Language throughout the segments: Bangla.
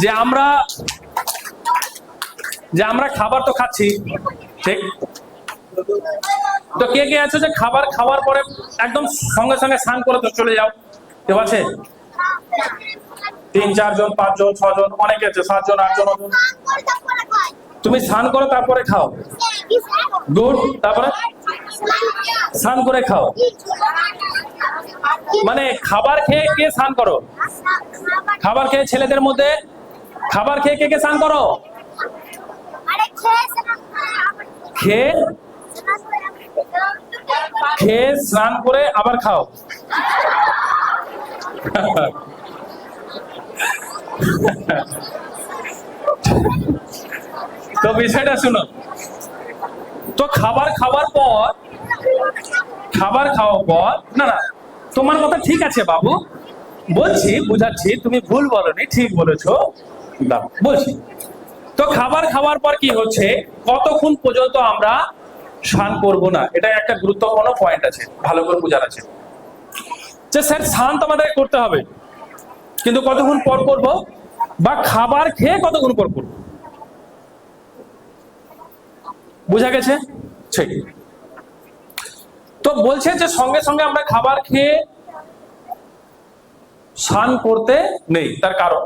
যে আমরা যে আমরা খাবার তো খাচ্ছি ঠিক? তো কে কে আছে যে খাবার খাওয়ার পরে একদম সঙ্গে সঙ্গে স্নান করে তো চলে যাও? কেউ আছে? তিন চারজন পাঁচজন ছজন অনেকে আছে সাতজন আটজন তুমি স্নান করো তারপরে খাও। গুড তারপরে? স্নান করে খাও। মানে খাবার খেয়ে কে স্নান করো? খাবার খেয়ে ছেলেদের মধ্যে খাবার খেয়ে কে কে স্নান করো? খেয়ে খেয়ে স্নান করে আবার খাও। তো বিষয়টা শুনো। তো খাবার খাওয়ার পর, খাবার খাওয়ার পর, না না তোমার কথা ঠিক আছে, বাবু। বলছি, বুঝাচ্ছি, তুমি ভুল বলনি, ঠিক বলেছ। বলছি। তো খাবার খাওয়ার পর কি হচ্ছে? কতক্ষণ পর্যন্ত আমরা স্নান করব না? এটা একটা গুরুত্বপূর্ণ পয়েন্ট আছে, ভালো করে বোঝার আছে। যে স্যার, স্নান তো আমাদের করতে হবে। কিন্তু কতক্ষণ পর করব? বা খাবার খেয়ে কতক্ষণ পর করব? বোঝা গেছে? ঠিক। তো বলছে যে সঙ্গে সঙ্গে আমরা খাবার খেয়ে স্নান করতে নেই, তার কারণ,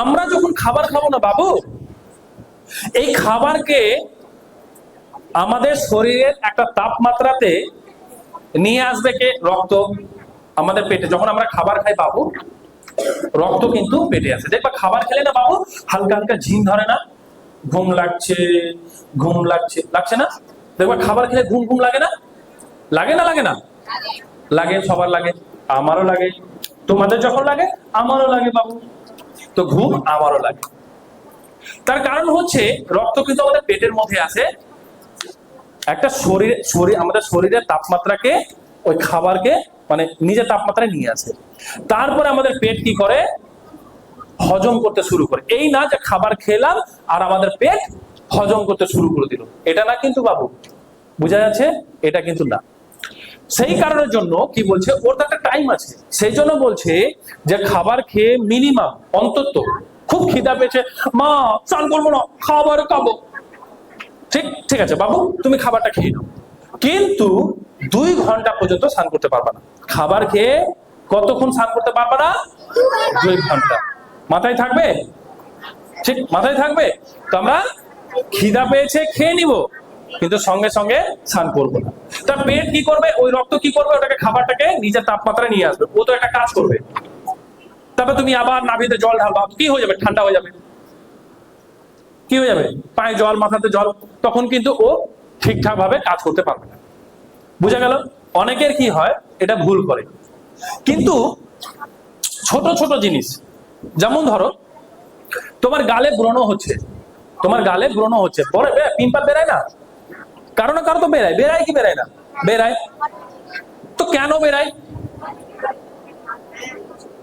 আমরা যখন খাবার খাব না বাবু, এই খাবারকে আমাদের শরীরের একটা তাপমাত্রাতে নিয়ে আসবে কে? রক্ত, আমাদের পেটে। যখন আমরা খাবার খাই বাবু, রক্ত কিন্তু পেটে আসে। দেখবা খাবার খেলে না বাবু, হালকা হালকা ঝিম ধরে না? ঘুম লাগছে ঘুম লাগছে। লাগছে না? দেখবা খাবার খেলে ঘুম ঘুম লাগে না? লাগে না লাগে না? লাগে, সবার লাগে, আমারও লাগে। তোমাদের যখন লাগে, আমারও লাগে বাবু। তো ঘুম আমারও লাগে। তার কারণ হচ্ছে, রক্ত কিন্তু আমাদের পেটের মধ্যে আছে। একটা শরীর শরীর, আমাদের শরীরের তাপমাত্রাকে, ওই খাবারকে মানে নিজের তাপমাত্রায় নিয়ে আসে তারপরে আমাদের পেট কি করে? হজম করতে শুরু করে। এই না যে খাবার খেলাম আর আমাদের পেট হজম করতে শুরু করে দিল। এটা না কিন্তু বাবু, বোঝা যাচ্ছে? এটা কিন্তু না। সেই কারণের জন্য কি বলছে, ওর তো একটা টাইম আছে। সেই জন্য বলছে যে খাবার খেয়ে মিনিমাম অন্তত খুব খিদা পেয়েছে। মা চান করব না, খাবার খাব। ঠিক ঠিক আছে, বাবু, তুমি খাবারটা খেয়ে নাও। কিন্তু দুই ঘণ্টা পর্যন্ত স্নান করতে পারবা না। খাবার খেয়ে কতক্ষণ স্নান করতে পারবা না? দুই ঘণ্টা। মাথায় থাকবে? ঠিক, মাথায় থাকবে? তো আমরা খিদা পেয়েছে, খেয়ে নিব। কিন্তু সঙ্গে সঙ্গে স্নান করব না। তার পেট কি করবে, ওই রক্ত কি করবে, ওটাকে খাবারটাকে নিজের তাপমাত্রায় নিয়ে আসবে। ও তো একটা কাজ করবে। তারপর তুমি আবার নাভিতে জল ঢালবা, কি হয়ে যাবে? ঠান্ডা হয়ে যাবে। কি হয়ে যাবে? পায়ে জল, মাথাতে জল, তখন কিন্তু ও ঠিকঠাক ভাবে কাজ করতে পারবে না। বুঝা গেল? অনেকের কি হয়, এটা ভুল করে। কিন্তু ছোট ছোট জিনিস, যেমন ধরো, তোমার গালে ব্রণ হচ্ছে, তোমার গালে ব্রণ হচ্ছে। পরে পিম্পল বেরায় না? কারও না কারও তো বেরায় বেরায় কি বেরায় না? বেরায় তো কেন বেরায়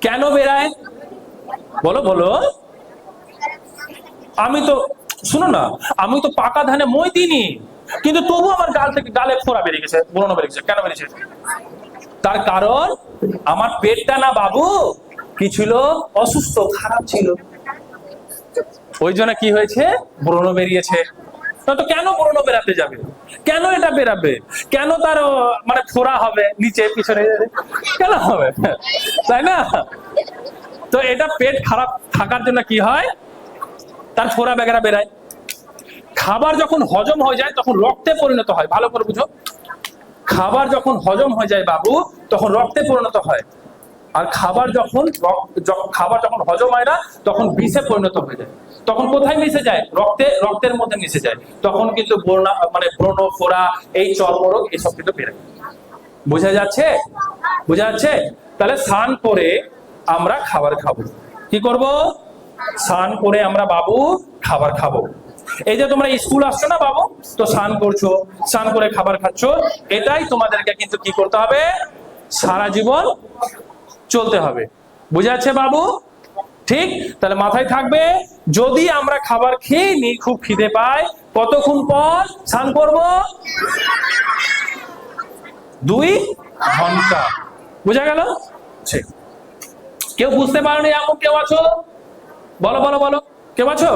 কেন বেরায় বলো বলো। আমি তো, শুনো না, আমি তো পাকা ধানে মই দিইনি। কিন্তু তবু আমার গাল থেকে গালে ফোড়া বেরিয়ে গেছে ব্রণ বেরিয়ে গেছে। কেন বেরিয়েছে? তার কারণ আমার পেটটা না বাবু কি ছিল অসুস্থ, খারাপ ছিল। ওই জন্য কি হয়েছে? ব্রণ বেরিয়েছে। তো কেন ব্রণ বেরাতে যাবে? কেন এটা বেরাবে? কেন তার মানে ফোড়া হবে নিচে, পিছনে? কেন হবে? তাই না? তো এটা পেট খারাপ থাকার জন্য কি হয়? তার ফোড়া বেগেরা বেরায়। খাবার যখন হজম হয়ে যায়, তখন রক্তে পরিণত হয়। ভালো করে বুঝো। খাবার যখন হজম হয়ে যায় বাবু, তখন রক্তে পরিণত হয়। আর খাবার যখন খাবার যখন হজম হয় না, তখন বিষে পরিণত হয়ে যায়। তখন কোথায় মিশে যায়? রক্তে, রক্তের মধ্যে মিশে যায়। তখন কিন্তু মানে ব্রণ ফোড়া, এই চর্মরোগ, এসব কিন্তু বেরোয় বোঝা যাচ্ছে? বোঝা যাচ্ছে? তাহলে স্নান করে আমরা খাবার খাব। কি করব? স্নান করে আমরা বাবু খাবার খাব। এই যে তোমরা স্কুল আসছো না বাবু? তো স্নান করছ, স্নান করে খাবার খাচ্ছ। এটাই তোমাদেরকে কিন্তু কি করতে হবে? সারা জীবন চলতে হবে। বুঝা বাবু? ঠিক? তাহলে মাথায় থাকবে, যদি আমরা খাবার খেয়ে নি খুব খিদে পাই কতক্ষণ পর স্নান করব? দুই ঘণ্টা। বুঝা গেল? কেউ বুঝতে পারোনি এমন কেউ আছো? বলো বলো বলো। কেউ আছো?